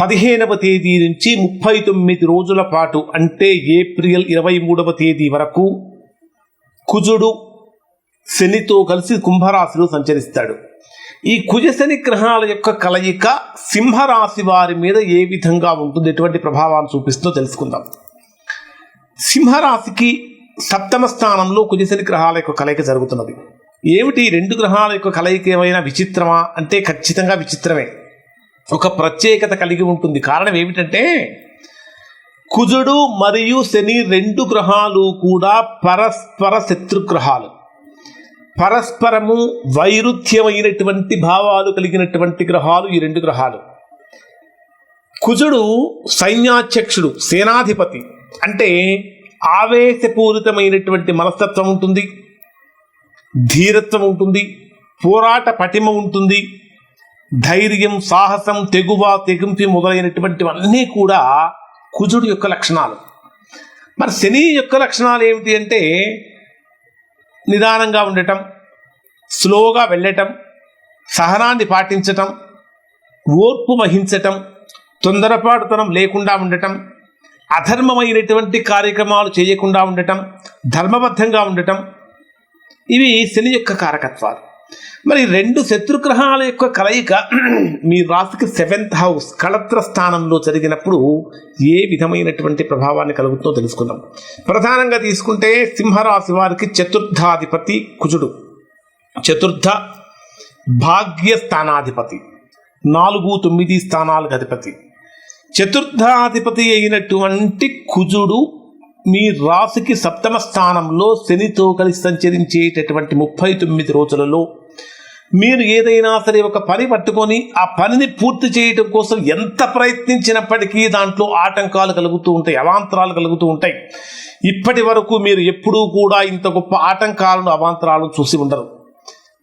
పదిహేనవ తేదీ నుంచి ముప్పై తొమ్మిది రోజుల పాటు అంటే ఏప్రిల్ ఇరవై మూడవ తేదీ వరకు కుజుడు శనితో కలిసి కుంభరాశిలో సంచరిస్తాడు. ఈ కుజ శని గ్రహాల యొక్క కలయిక సింహరాశి వారి మీద ఏ విధంగా ఉంటుంది ఎటువంటి ప్రభావాన్ని చూపిస్తుందో తెలుసుకుందాం. సింహరాశికి సప్తమ స్థానంలో కుజశని గ్రహాల యొక్క కలయిక జరుగుతున్నది. ఏమిటి? రెండు గ్రహాల యొక్క కలయిక ఏమైనా విచిత్రమా? అంటే ఖచ్చితంగా విచిత్రమే. ఒక ప్రత్యేకత కలిగి ఉంటుంది. కారణం ఏమిటంటే కుజుడు మరియు శని రెండు గ్రహాలు కూడా పరస్పర శత్రుగ్రహాలు. పరస్పరము వైరుధ్యమైనటువంటి భావాలు కలిగినటువంటి గ్రహాలు ఈ రెండు గ్రహాలు. కుజుడు సైన్యాధ్యక్షుడు సేనాధిపతి. అంటే ఆవేశపూరితమైనటువంటి మనస్తత్వం ఉంటుంది ధీరత్వం ఉంటుంది పోరాట పటిమ ఉంటుంది ధైర్యం సాహసం తెగువ తెగింపి మొదలైనటువంటివన్నీ కూడా కుజుడు యొక్క లక్షణాలు. మరి శని యొక్క లక్షణాలు ఏమిటి అంటే నిదానంగా ఉండటం స్లోగా వెళ్ళటం సహనాన్ని పాటించటం ఓర్పు వహించటం తొందరపాటుతనం లేకుండా ఉండటం అధర్మమైనటువంటి కార్యక్రమాలు చేయకుండా ఉండటం ధర్మబద్ధంగా ఉండటం ఇవి శని యొక్క కారకత్వాలు. మరి రెండు శత్రుగ్రహాల యొక్క కలయిక మీ రాశికి సెవెంత్ హౌస్ కళత్ర స్థానంలో జరిగినప్పుడు ఏ విధమైనటువంటి ప్రభావాన్ని కలుగుతుందో తెలుసుకుందాం. ప్రధానంగా తీసుకుంటే సింహరాశి వారికి చతుర్థాధిపతి కుజుడు. చతుర్థ భాగ్య స్థానాధిపతి. నాలుగు తొమ్మిది స్థానాలకు అధిపతి. చతుర్థాధిపతి అయినటువంటి కుజుడు మీ రాశికి సప్తమ స్థానంలో శనితో కలిసి సంచరించేటటువంటి ముప్పై తొమ్మిది రోజులలో మీరు ఏదైనా సరే ఒక పని పట్టుకొని ఆ పనిని పూర్తి చేయటం కోసం ఎంత ప్రయత్నించినప్పటికీ దాంట్లో ఆటంకాలు కలుగుతూ ఉంటాయి అవాంతరాలు కలుగుతూ ఉంటాయి. ఇప్పటి వరకు మీరు ఎప్పుడూ కూడా ఇంత గొప్ప ఆటంకాలను అవాంతరాలను చూసి ఉండరు.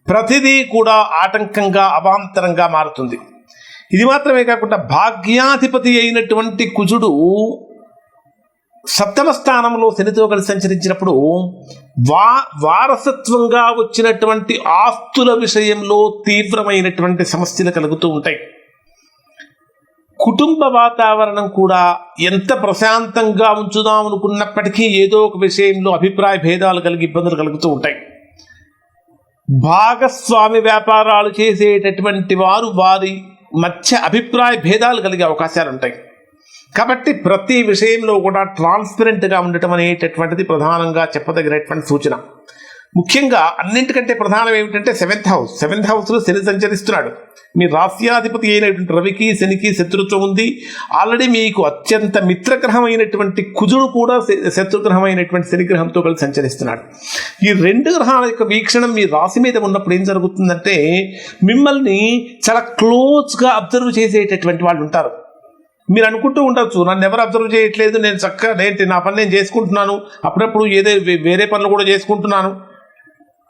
ప్రతిదీ కూడా ఆటంకంగా అవాంతరంగా మారుతుంది. ఇది మాత్రమే కాకుండా భాగ్యాధిపతి అయినటువంటి కుజుడు సప్తమ స్థానంలో శనితో కలిసి సంచరించినప్పుడు వా వారసత్వంగా వచ్చినటువంటి ఆస్తుల విషయంలో తీవ్రమైనటువంటి సమస్యలు కలుగుతూ ఉంటాయి. కుటుంబ వాతావరణం కూడా ఎంత ప్రశాంతంగా ఉంచుదాం అనుకున్నప్పటికీ ఏదో ఒక విషయంలో అభిప్రాయ భేదాలు కలిగి ఇబ్బందులు కలుగుతూ ఉంటాయి. భాగస్వామి వ్యాపారాలు చేసేటటువంటి వారు వారి మధ్య అభిప్రాయ భేదాలు కలిగే అవకాశాలు ఉంటాయి. కాబట్టి ప్రతి విషయంలో కూడా ట్రాన్స్పరెంట్గా ఉండటం అనేటటువంటిది ప్రధానంగా చెప్పదగినటువంటి సూచన. ముఖ్యంగా అన్నింటికంటే ప్రధానం ఏమిటంటే సెవెంత్ హౌస్ సెవెంత్ హౌస్లో శని సంచరిస్తున్నాడు. మీ రాస్యాధిపతి అయినటువంటి రవికి శనికి శత్రుత్వం ఉంది. ఆల్రెడీ మీకు అత్యంత మిత్రగ్రహమైనటువంటి కుజుడు కూడా శత్రుగ్రహమైనటువంటి శనిగ్రహంతో కలిసి సంచరిస్తున్నాడు. ఈ రెండు గ్రహాల యొక్క వీక్షణం మీ రాశి మీద ఉన్నప్పుడు ఏం జరుగుతుందంటే మిమ్మల్ని చాలా క్లోజ్గా అబ్జర్వ్ చేసేటటువంటి వాళ్ళు ఉంటారు. మీరు అనుకుంటూ ఉండొచ్చు నన్ను ఎవరు అబ్జర్వ్ చేయట్లేదు నేను చక్కగా నేను నా పని నేను చేసుకుంటున్నాను అప్పుడప్పుడు ఏదో వే- వేరే పనులు కూడా చేసుకుంటున్నాను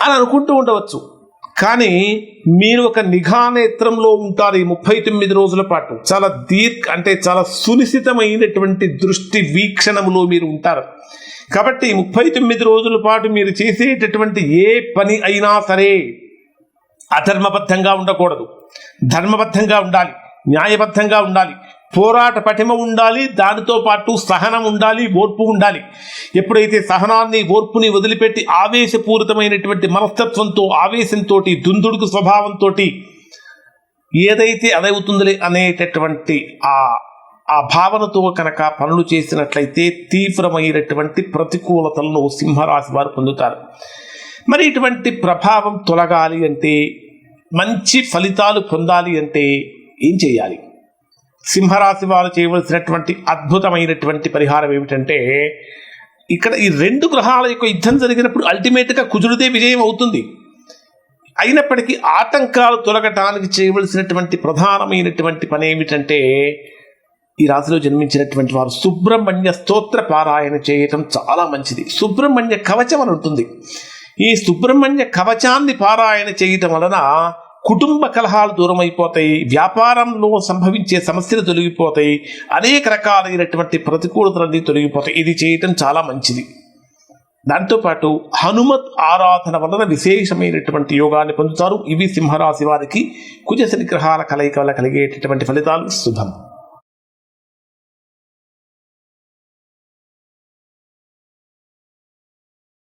అని అనుకుంటూ ఉండవచ్చు. కానీ మీరు ఒక నిఘా నేత్రంలో ఉంటారు ఈ ముప్పై తొమ్మిది రోజుల పాటు. చాలా దీర్ఘ అంటే చాలా సునిశ్చితమైనటువంటి దృష్టి వీక్షణములో మీరు ఉంటారు. కాబట్టి ముప్పై తొమ్మిది రోజుల పాటు మీరు చేసేటటువంటి ఏ పని అయినా సరే అధర్మబద్ధంగా ఉండకూడదు. ధర్మబద్ధంగా ఉండాలి న్యాయబద్ధంగా ఉండాలి. పోరాట పటిమ ఉండాలి దానితో పాటు సహనం ఉండాలి ఓర్పు ఉండాలి. ఎప్పుడైతే సహనాన్ని ఓర్పుని వదిలిపెట్టి ఆవేశపూరితమైనటువంటి మనస్తత్వంతో ఆవేశంతో దుందుడుకు స్వభావంతో ఏదైతే అదవుతుందిలే అనేటటువంటి ఆ ఆ భావనతో కనుక పనులు చేసినట్లయితే తీవ్రమైనటువంటి ప్రతికూలతలను సింహరాశి వారు పొందుతారు. మరి ఇటువంటి ప్రభావం తొలగాలి అంటే మంచి ఫలితాలు పొందాలి అంటే ఏం చేయాలి? సింహరాశి వారు చేయవలసినటువంటి అద్భుతమైనటువంటి పరిహారం ఏమిటంటే ఇక్కడ ఈ రెండు గ్రహాల యొక్క యుద్ధం జరిగినప్పుడు అల్టిమేట్గా కుజుడితే విజయం అవుతుంది. అయినప్పటికీ ఆటంకాలు తొలగటానికి చేయవలసినటువంటి ప్రధానమైనటువంటి పని ఏమిటంటే ఈ రాశిలో జన్మించినటువంటి వారు సుబ్రహ్మణ్య స్తోత్ర పారాయణ చేయటం చాలా మంచిది. సుబ్రహ్మణ్య కవచం అని ఉంటుంది. ఈ సుబ్రహ్మణ్య కవచాన్ని పారాయణ చేయటం వలన కుటుంబ కలహాలు దూరం అయిపోతాయి వ్యాపారంలో సంభవించే సమస్యలు తొలగిపోతాయి అనేక రకాలైనటువంటి ప్రతికూలతలన్నీ తొలగిపోతాయి. ఇది చేయటం చాలా మంచిది. దాంతోపాటు హనుమత్ ఆరాధన వలన విశేషమైనటువంటి యోగాన్ని పొందుతారు. ఇవి సింహరాశి వారికి కుజ శనిగ్రహాల కలయిక వల్ల కలిగేటటువంటి ఫలితాలు శుభం.